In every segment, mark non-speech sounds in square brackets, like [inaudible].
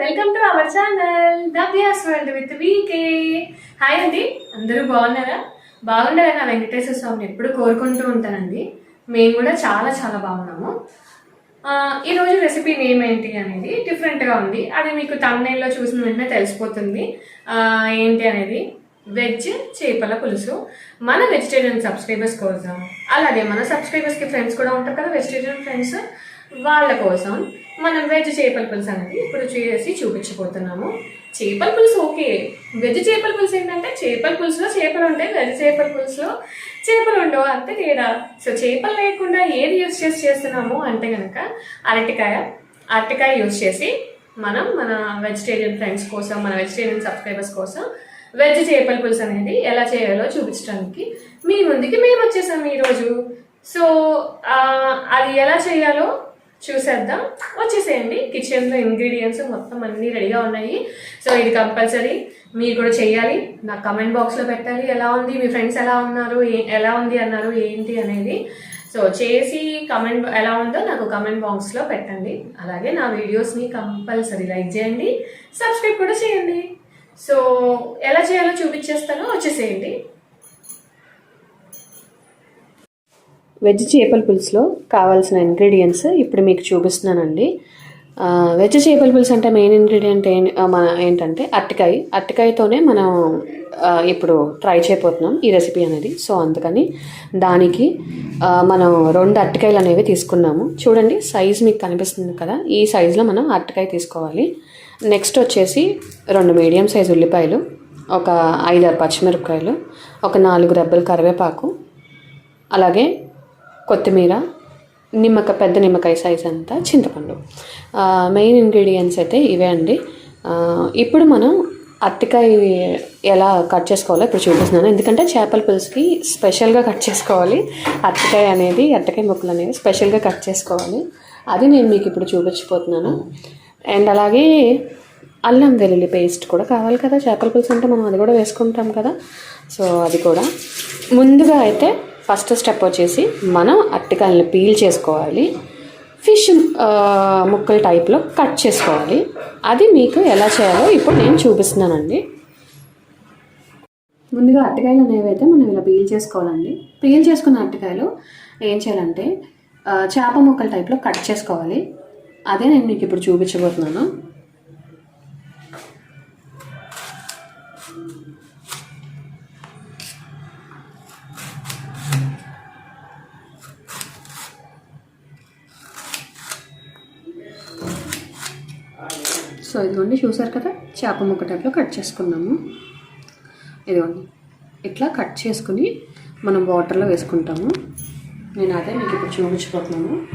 Welcome to our channel దవ్యాస్ world with VK hi అండి అందరూ బాగున్నారా? బాగుండాలని నా వెంకటేశ్వర స్వామిని? ఎప్పుడు కోరుకుంటూ ఉంటానండి. మేము కూడా చాలా చాలా బాగున్నాము. ఈరోజు రెసిపీ నేమ్ ఏంటి అనేది డిఫరెంట్గా ఉంది. అది మీకు తమిళలో చూసిన వెంటనే తెలిసిపోతుంది. ఏంటి అనేది? వెజ్ చేపల పులుసు. మన వెజిటేరియన్ సబ్స్క్రైబర్స్ కోసం అలాగే మన సబ్స్క్రైబర్స్కి ఫ్రెండ్స్ కూడా ఉంటారు కదా వెజిటేరియన్ ఫ్రెండ్స్ వాళ్ళ కోసం మనం వెజ్ చేపల పులుసు అనేది ఇప్పుడు చేసి చూపించబోతున్నాము. చేపల పులుసు ఓకే. వెజ్ చేపల పులుసు ఏంటంటే చేపల పులుసులో చేపలు ఉంటాయి వెజ్ చేపల పులుసులో చేపలు ఉండవు అంతే తేడా. సో చేపలు లేకుండా ఏది యూస్ చేసి చేస్తున్నాము అంటే కనుక అరటికాయ. అరటికాయ యూస్ చేసి మనం మన వెజిటేరియన్ ఫ్రెండ్స్ కోసం మన వెజిటేరియన్ సబ్స్క్రైబర్స్ కోసం వెజ్ చేపల పులుసు అనేది ఎలా చేయాలో చూపించడానికి మీ ముందుకి మేము వచ్చేసాము ఈరోజు. సో అది ఎలా చేయాలో చూసేద్దాం. వచ్చేసేయండి. కిచెన్లో ఇంగ్రీడియంట్స్ మొత్తం అన్నీ రెడీగా ఉన్నాయి. సో ఇది కంపల్సరీ మీరు కూడా చేయాలి నాకు కమెంట్ బాక్స్లో పెట్టాలి. ఎలా ఉంది? మీ ఫ్రెండ్స్ ఎలా ఉన్నారు? ఏ- ఎలా ఉంది అన్నారు? ఏంటి అనేది. సో చేసి కమెంట్ ఎలా ఉందో నాకు కమెంట్ బాక్స్లో పెట్టండి. అలాగే నా వీడియోస్ని కంపల్సరీ లైక్ చేయండి. సబ్స్క్రైబ్ కూడా చేయండి. సో ఎలా చేయాలో చూపించేస్తానో. వచ్చేసేయండి. వెజ్ చేపల పులుసులో కావాల్సిన ఇంగ్రీడియంట్స్ ఇప్పుడు మీకు చూపిస్తున్నానండి. వెజ్ చేపల పులుసు అంటే మెయిన్ ఇంగ్రీడియంట్ ఏ మన ఏంటంటే అరటికాయ అరటికాయతోనే మనం ఇప్పుడు ట్రై చేయబోతున్నాం ఈ రెసిపీ అనేది. సో అందుకని దానికి మనం రెండు అరటికాయలు అనేవి తీసుకున్నాము. చూడండి సైజ్ మీకు కనిపిస్తుంది కదా. ఈ సైజులో మనం అరటికాయ తీసుకోవాలి. నెక్స్ట్ వచ్చేసి రెండు మీడియం సైజ్ ఉల్లిపాయలు ఒక ఐదారు పచ్చిమిరపకాయలు ఒక నాలుగు రెబ్బలు కరివేపాకు అలాగే కొత్తిమీర నిమ్మక పెద్ద నిమ్మకాయ సైజ్ అంతా చింతపండు. మెయిన్ ఇంగ్రీడియంట్స్ అయితే ఇవే అండి. ఇప్పుడు మనం అత్తికాయ ఎలా కట్ చేసుకోవాలో ఇప్పుడు చూపిస్తున్నాను. ఎందుకంటే చేపల పులుసుకి స్పెషల్గా కట్ చేసుకోవాలి. అరటికాయ అనేది అరటికాయ ముక్కలు అనేవి స్పెషల్గా కట్ చేసుకోవాలి. అది నేను మీకు ఇప్పుడు చూపించిపోతున్నాను అండ్ అలాగే అల్లం వెల్లుల్లి పేస్ట్ కూడా కావాలి కదా. చేపల పులుసు అంటే మనం అది కూడా వేసుకుంటాం కదా. సో అది కూడా. ముందుగా అయితే ఫస్ట్ స్టెప్ వచ్చేసి మనం అరటికాయలను పీల్ చేసుకోవాలి. ఫిష్ ముక్కల టైప్లో కట్ చేసుకోవాలి. అది మీకు ఎలా చేయాలో ఇప్పుడు నేను చూపిస్తున్నానండి. ముందుగా అరటికాయలు అనేవి అయితే మనం ఇలా పీల్ చేసుకోవాలండి. పీల్ చేసుకున్న అరటికాయలు ఏం చేయాలంటే చేప ముక్కల టైప్లో కట్ చేసుకోవాలి. అదే నేను మీకు ఇప్పుడు చూపించబోతున్నాను. సో ఇదిగోండి చూసారు కదా? చేప ముక్క టైప్లో కట్ చేసుకున్నాము. ఇదిగోండి ఇట్లా కట్ చేసుకుని మనం వాటర్లో వేసుకుంటాము. నేను అదే మీకు ఇప్పుడు చూపించబోతున్నాను.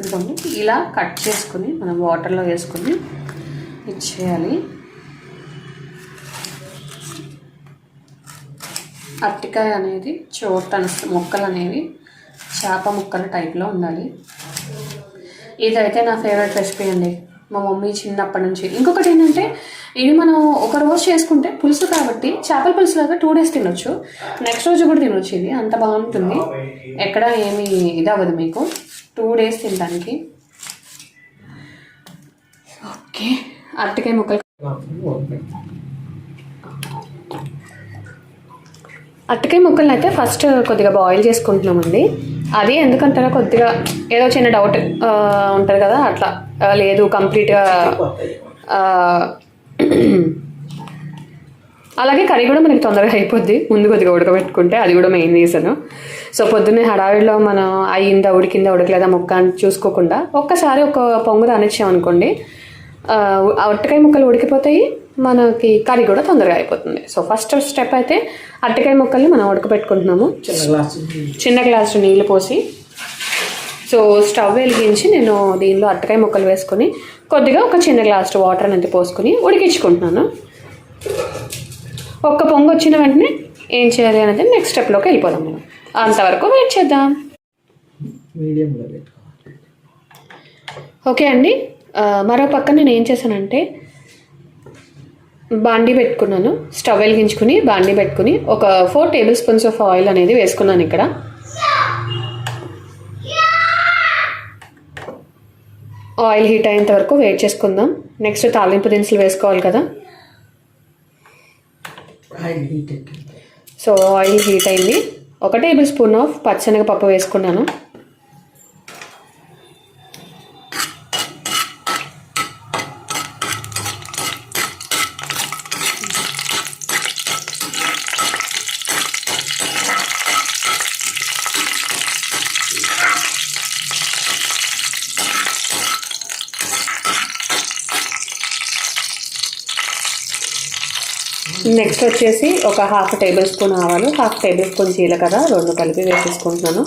ఇదిగోండి ఇలా కట్ చేసుకుని మనం వాటర్లో వేసుకుని ఇచ్చేయాలి అరటికాయ అనేది చూడటానికి ముక్కలు అనేవి చేప ముక్కల టైప్లో ఉండాలి. ఇదైతే నా ఫేవరెట్ రెసిపీ అండి. మా మమ్మీ చిన్నప్పటి నుంచి. ఇంకొకటి ఏంటంటే ఇది మనం ఒక రోజు చేసుకుంటే పులుసు కాబట్టి చేపల పులుసు లాగా టూ డేస్ తినొచ్చు. నెక్స్ట్ రోజు కూడా తినొచ్చు ఇది. అంత బాగుంటుంది. ఎక్కడ ఏమి ఇది అవ్వదు మీకు. టూ డేస్ తినడానికి. ఓకే. అరటికాయ ముక్కలు. అరటికాయ ముక్కల్ని అయితే ఫస్ట్ కొద్దిగా బాయిల్ చేసుకుంటున్నామండి. అది ఎందుకంటారా కొద్దిగా ఏదో చిన్న డౌట్ ఉంటుంది కదా అట్లా లేదు కంప్లీట్గా అలాగే కర్రీ కూడా మనకి తొందరగా అయిపోద్ది. ముందు కొద్దిగా ఉడకబెట్టుకుంటే అది కూడా మెయిన్ రీజను. సో పొద్దున్నే హడావిడిలో మనం అయ్యిందా ఉడికిందా ఉడకలేదా ముక్క అని చూసుకోకుండా ఒక్కసారి ఒక పొంగు ఆ అరటికాయ ముక్కలు ఉడికిపోతాయి మనకి కర్రీ కూడా తొందరగా అయిపోతుంది. సో ఫస్ట్ స్టెప్ అయితే అరటికాయ ముక్కల్ని మనం ఉడకబెట్టుకుంటున్నాము చిన్న గ్లాస్ చిన్న గ్లాసు నీళ్ళు పోసి సో స్టవ్ వెలిగించి నేను దీనిలో అరటికాయ ముక్కలు వేసుకొని కొద్దిగా ఒక చిన్న గ్లాస్ వాటర్ అనేది పోసుకొని ఉడికించుకుంటున్నాను. ఒక్క పొంగు వచ్చిన వెంటనే ఏం చేయాలి అనేది నెక్స్ట్ స్టెప్లోకి వెళ్ళిపోదాం మనం. అంతవరకు వెయిట్ చేద్దాం. మీడియంలో పెట్టుకోవాలి. ఓకే అండి. మరో పక్క నేను ఏం చేశానంటే బాండీ పెట్టుకున్నాను. స్టవ్ వెలిగించుకుని బాండీ పెట్టుకుని ఒక four tablespoons of oil అనేది వేసుకున్నాను ఇక్కడ. ఆయిల్ హీట్ అయ్యేంత వరకు వెయిట్ చేసుకుందాం. నెక్స్ట్ తాలింపు దినుసులు వేసుకోవాలి కదా. సో ఆయిల్ హీట్ అయింది. ఒక టేబుల్ స్పూన్ ఆఫ్ పచ్చనగపప్పు వేసుకున్నాను. నెక్స్ట్ వచ్చేసి ఒక హాఫ్ టేబుల్ స్పూన్ ఆవాలు హాఫ్ టేబుల్ స్పూన్ జీలకర్ర రెండు కలిపి వేసేసుకుంటున్నాను.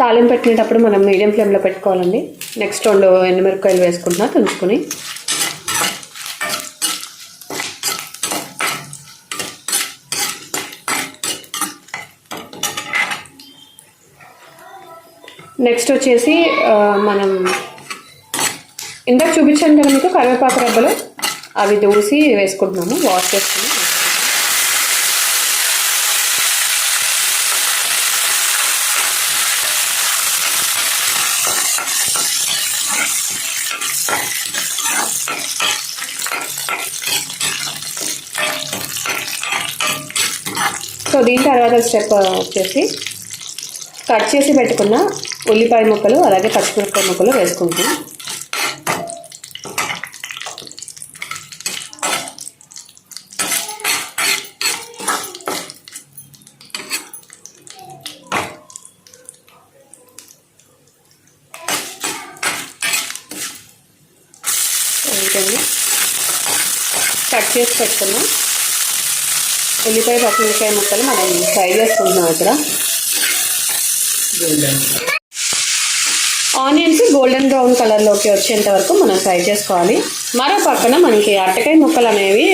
తాలింపు పెట్టినప్పుడు మనం మీడియం ఫ్లేమ్లో పెట్టుకోవాలండి. నెక్స్ట్ రెండు ఎండుమిరపకాయలు వేసుకుంటున్నా తుంచుకుని. నెక్స్ట్ వచ్చేసి మనం ఇందాక చూపించాను కదా మీకు కరివేపాకు రెబ్బలు. అవి దూసి వేసుకుంటున్నాము వాష్ చేసుకుని సో దీని తర్వాత స్టెప్ వచ్చేసి కట్ చేసి పెట్టుకున్న ఉల్లిపాయ ముక్కలు అలాగే పచ్చిమిరపకాయ ముక్కలు వేసుకుంటాం. ఏంటండి? కట్ చేసి పెట్టుకున్నాం. ఉల్లిపాయ పచ్చిమిరపకాయ ముక్కలు మనం ఫ్రై చేసుకుంటున్నాం ఇక్కడ. గోల్డెన్ బ్రౌన్ కలర్లోకి వచ్చేంత వరకు మనం ఫ్రై చేసుకోవాలి. మరో పక్కన మనకి అట్టకాయ ముక్కలు అనేవి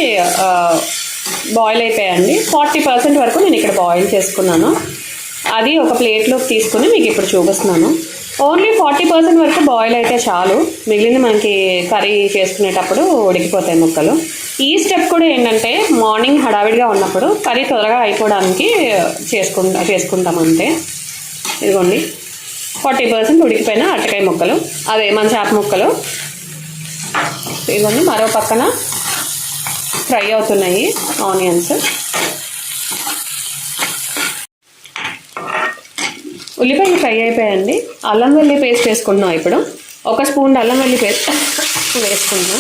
బాయిల్ అయిపోయాయండి. ఫార్టీ పర్సెంట్ వరకు నేను ఇక్కడ బాయిల్ చేసుకున్నాను. అది ఒక ప్లేట్లోకి తీసుకుని మీకు ఇప్పుడు చూపిస్తున్నాను. ఓన్లీ ఫార్టీ పర్సెంట్ వరకు బాయిల్ అయితే చాలు. మిగిలింది మనకి కర్రీ చేసుకునేటప్పుడు ఉడికిపోతాయి ముక్కలు. ఈ స్టెప్ కూడా ఏంటంటే మార్నింగ్ హడావిడిగా ఉన్నప్పుడు కర్రీ త్వరగా అయిపోవడానికి చేసుకుంటా చేసుకుంటాం అంతే. ఇదిగోండి. ఫార్టీ పర్సెంట్ ఉడికిపోయిన అట్టకాయ ముక్కలు. అదే మన చేప ముక్కలు. ఇవన్నీ మరో పక్కన ఫ్రై అవుతున్నాయి. ఆనియన్స్. ఉల్లిపాయలు ఫ్రై అయిపోయాయండి. అల్లం వెల్లి పేస్ట్ వేసుకుంటున్నాం ఇప్పుడు. ఒక స్పూన్ అల్లం వెల్లి పేస్ట్ [laughs] వేసుకుంటున్నాం.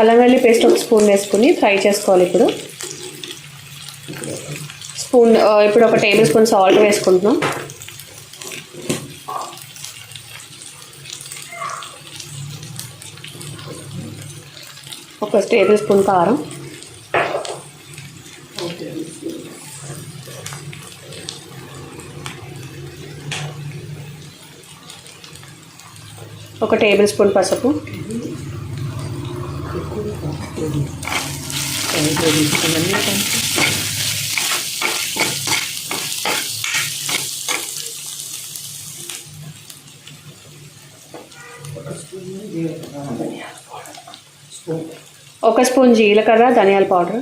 అల్లం వెల్లి పేస్ట్ ఒక స్పూన్ వేసుకుని ఫ్రై చేసుకోవాలి ఇప్పుడు. స్పూన్ ఇప్పుడు ఒక టేబుల్ స్పూన్ సాల్ట్ వేసుకుంటున్నాం. ఒక టేబుల్ స్పూన్ కారం. ఒక టేబుల్ స్పూన్ పసుపు. స్పూన్ ఒక స్పూన్ జీలకర్ర ధనియాల పౌడర్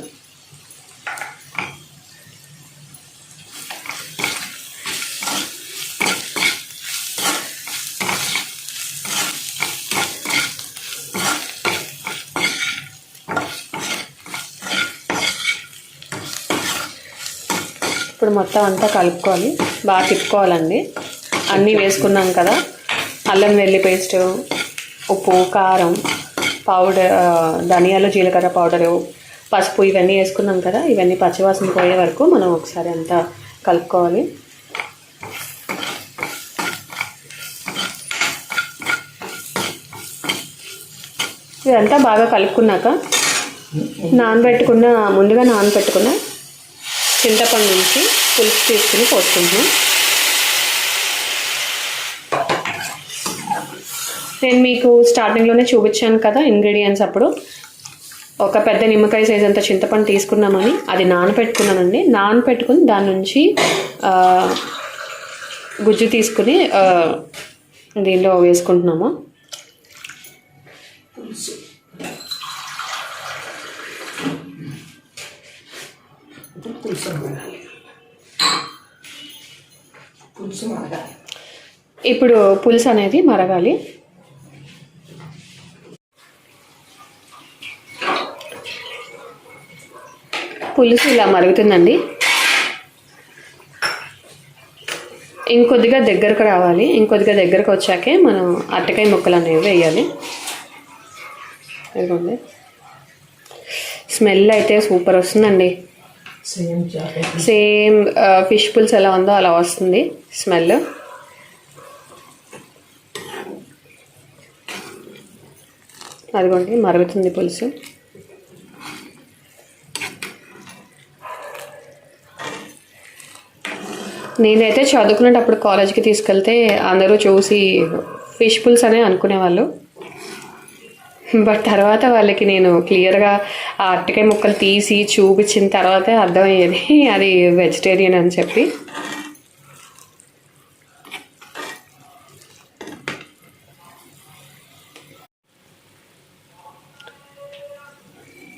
ఇప్పుడు మొత్తం అంతా కలుపుకోవాలి బాగా తిప్పుకోవాలండి. అన్నీ వేసుకున్నాం కదా. అల్లం వెల్లి పేస్ట్ ఉప్పు కారం పౌడర్ ధనియాలు జీలకర్ర పౌడరు పసుపు ఇవన్నీ వేసుకున్నాం కదా. ఇవన్నీ పచ్చివాసన పోయే వరకు మనం ఒకసారి అంతా కలుపుకోవాలి. ఇదంతా బాగా కలుపుకున్నాక నానబెట్టుకున్న ముందుగా నానబెట్టుకున్న చింతపండు నుంచి పులుసు తీసుకుని పోసుకుంటున్నాం. నేను మీకు స్టార్టింగ్లోనే చూపించాను కదా ఇంగ్రీడియంట్స్ అప్పుడు. ఒక పెద్ద నిమ్మకాయ సైజ్ అంత చింతపండు తీసుకున్నామని అది నానపెట్టుకున్నానండి. నానబెట్టుకుని దాని నుంచి గుజ్జు తీసుకుని దీనిలో వేసుకుంటున్నాము. పులుసు మరగాలి. పులుసు మరగాలి ఇప్పుడు పులుసు అనేది మరగాలి. పులుసు ఇలా మరుగుతుందండి. ఇంకొద్దిగా దగ్గరకు రావాలి. ఇంకొద్దిగా దగ్గరకు వచ్చాకే మనం అట్టకాయ ముక్కలు అనేవి వేయాలి. ఇదిగోండి. స్మెల్ అయితే సూపర్ వస్తుందండి. సేమ్ ఫిష్ పులుసు ఎలా ఉందో అలా వస్తుంది. స్మెల్ అదిగోండి మరుగుతుంది పులుసు. నేనైతే చదువుకునేటప్పుడు కాలేజ్కి తీసుకెళ్తే అందరూ చూసి ఫిష్ పుల్స్ అనే అనుకునేవాళ్ళు. బట్ తర్వాత వాళ్ళకి నేను క్లియర్గా ఆ అరటికాయ ముక్కలు తీసి చూపించిన తర్వాతే అర్థమయ్యేది [laughs] అది వెజిటేరియన్ అని చెప్పి.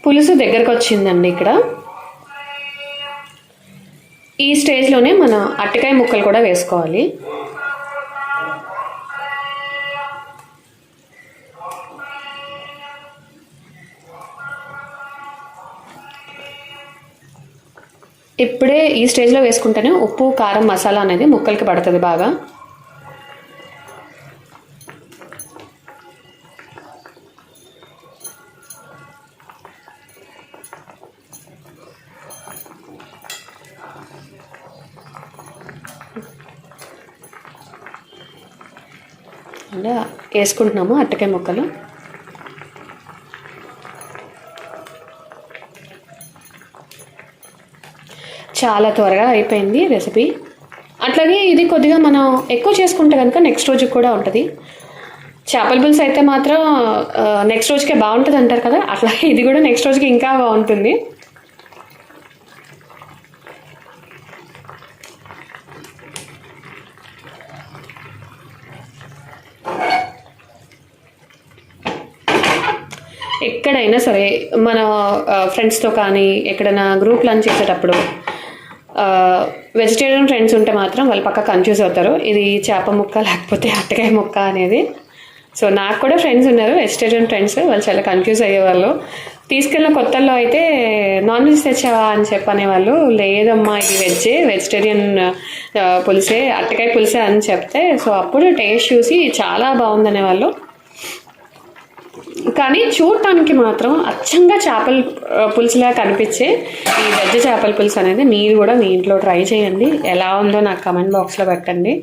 పులుసు దగ్గరకు వచ్చిందండి ఇక్కడ. ఈ స్టేజ్లోనే మన అరటికాయ ముక్కలు కూడా వేసుకోవాలి. ఇప్పుడే ఈ స్టేజ్లో వేసుకుంటేనే ఉప్పు కారం మసాలా అనేది ముక్కలకి పడుతుంది బాగా. అంటే వేసుకుంటున్నాము అట్టకాయ ముక్కలు. చాలా త్వరగా అయిపోయింది రెసిపీ. అట్లాగే ఇది కొద్దిగా మనం ఎక్కువ చేసుకుంటే కనుక నెక్స్ట్ రోజుకి కూడా ఉంటుంది. చేపల పులుసు అయితే మాత్రం నెక్స్ట్ రోజుకే బాగుంటుంది అంటారు కదా అట్లాగే ఇది కూడా నెక్స్ట్ రోజుకి ఇంకా బాగుంటుంది. ఎక్కడైనా సరే మన ఫ్రెండ్స్తో కానీ ఎక్కడైనా గ్రూప్ లంచ్ చేసేటప్పుడు వెజిటేరియన్ ఫ్రెండ్స్ ఉంటే మాత్రం వాళ్ళు పక్క కన్ఫ్యూజ్ అవుతారు. ఇది చేప ముక్క లేకపోతే అట్టకాయ ముక్క అనేది. సో నాకు కూడా ఫ్రెండ్స్ ఉన్నారు వెజిటేరియన్ ఫ్రెండ్స్ వాళ్ళు చాలా కన్ఫ్యూజ్ అయ్యేవాళ్ళు. తీసుకెళ్ళిన కొత్తల్లో అయితే నాన్ వెజ్ తెచ్చావా? అని చెప్పనేవాళ్ళు. లేదమ్మా ఇది వెజ్జే వెజిటేరియన్ పులిసే పులుసే అట్టకాయ పులుసే అని చెప్తే. సో అప్పుడు టేస్ట్ చూసి చాలా బాగుందనేవాళ్ళు. కానీ చూడటానికి మాత్రం అచ్చంగా చేపల పులుసులా కనిపించే ఈ వెజ్ చేపల పులుసు అనేది మీరు కూడా మీ ఇంట్లో ట్రై చేయండి. ఎలా ఉందో నాకు కమెంట్ బాక్స్లో పెట్టండి.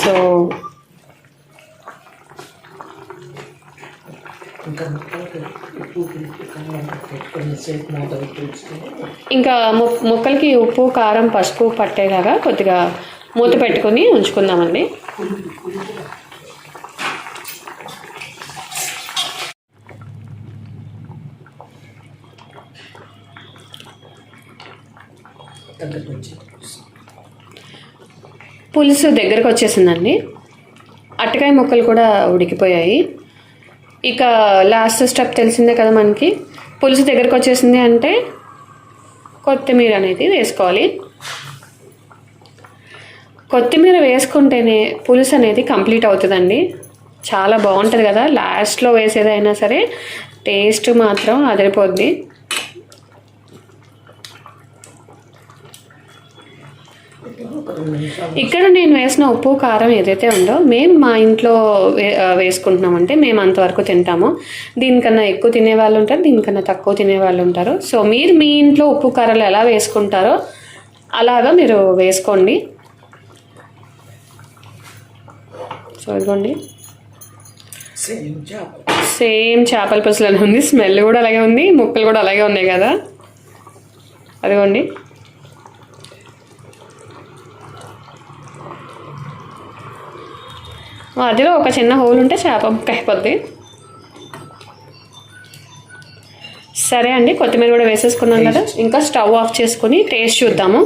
సో ఇంకా ముక్కలకి ఉప్పు కారం పసుపు పట్టేలాగా కొద్దిగా మూత పెట్టుకొని ఉంచుకుందామండి. దగ్గరకు వచ్చింది పులుసు. పులుసు దగ్గరకు వచ్చేసిందండి. అట్టకాయ ముక్కలు కూడా ఉడికిపోయాయి. ఇక లాస్ట్ స్టెప్ తెలిసిందే కదా మనకి. పులుసు దగ్గరకు వచ్చేసింది అంటే కొత్తిమీర అనేది వేసుకోవాలి. కొత్తిమీర వేసుకుంటేనే పులుసు అనేది కంప్లీట్ అవుతుందండి. చాలా బాగుంటుంది కదా. లాస్ట్లో వేసేదైనా సరే టేస్ట్ మాత్రం అదిరిపోద్ది ఒక రెండు నిమిషాలు ఇక్కడ నేను వేసిన ఉప్పు కారం ఏదైతే ఉందో మేము మా ఇంట్లో వేసుకుంటున్నామంటే మేము అంతవరకు తింటాము. దీనికన్నా ఎక్కువ తినే వాళ్ళు ఉంటారు దీనికన్నా తక్కువ తినే వాళ్ళు ఉంటారు. సో మీరు మీ ఇంట్లో ఉప్పు కారాలు ఎలా వేసుకుంటారో అలాగా మీరు వేసుకోండి. సో ఇదిగోండి. సేమ్ చేప. సేమ్ చేపల పులుసులోనే ఉంది. స్మెల్ కూడా అలాగే ఉంది ముక్కలు కూడా అలాగే ఉన్నాయి కదా. అదిగోండి. మధ్యలో ఒక చిన్న హోల్ ఉంటే చేప ముక్క అయిపోద్ది. సరే అండి కొత్తిమీర కూడా వేసేసుకున్నాం కదా. ఇంకా స్టవ్ ఆఫ్ చేసుకొని టేస్ట్ చూద్దాము.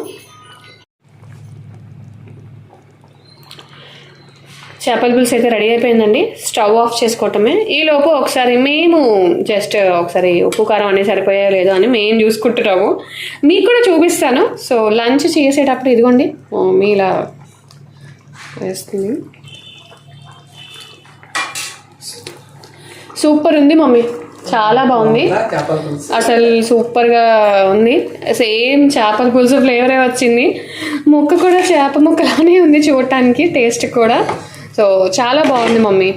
చేపల పులుసు అయితే రెడీ అయిపోయిందండి. స్టవ్ ఆఫ్ చేసుకోవటమే. ఈ లోపు ఒకసారి మేము జస్ట్ ఒకసారి ఉప్పు కారం అన్నీ సరిపోయాయో లేదో అని మేము చూసుకుంటున్నాము. మీకు కూడా చూపిస్తాను. సో లంచ్ చేసేటప్పుడు ఇదిగోండి. మీ ఇలా వేస్తుంది. సూపర్ ఉంది మమ్మీ. చాలా బాగుంది. అసలు సూపర్గా ఉంది. సేమ్ చేపల పులుసు ఫ్లేవరే వచ్చింది. ముక్క కూడా చేప ముక్కలానే ఉంది చూడటానికి టేస్ట్ కూడా. సో చాలా బాగుంది మమ్మీ.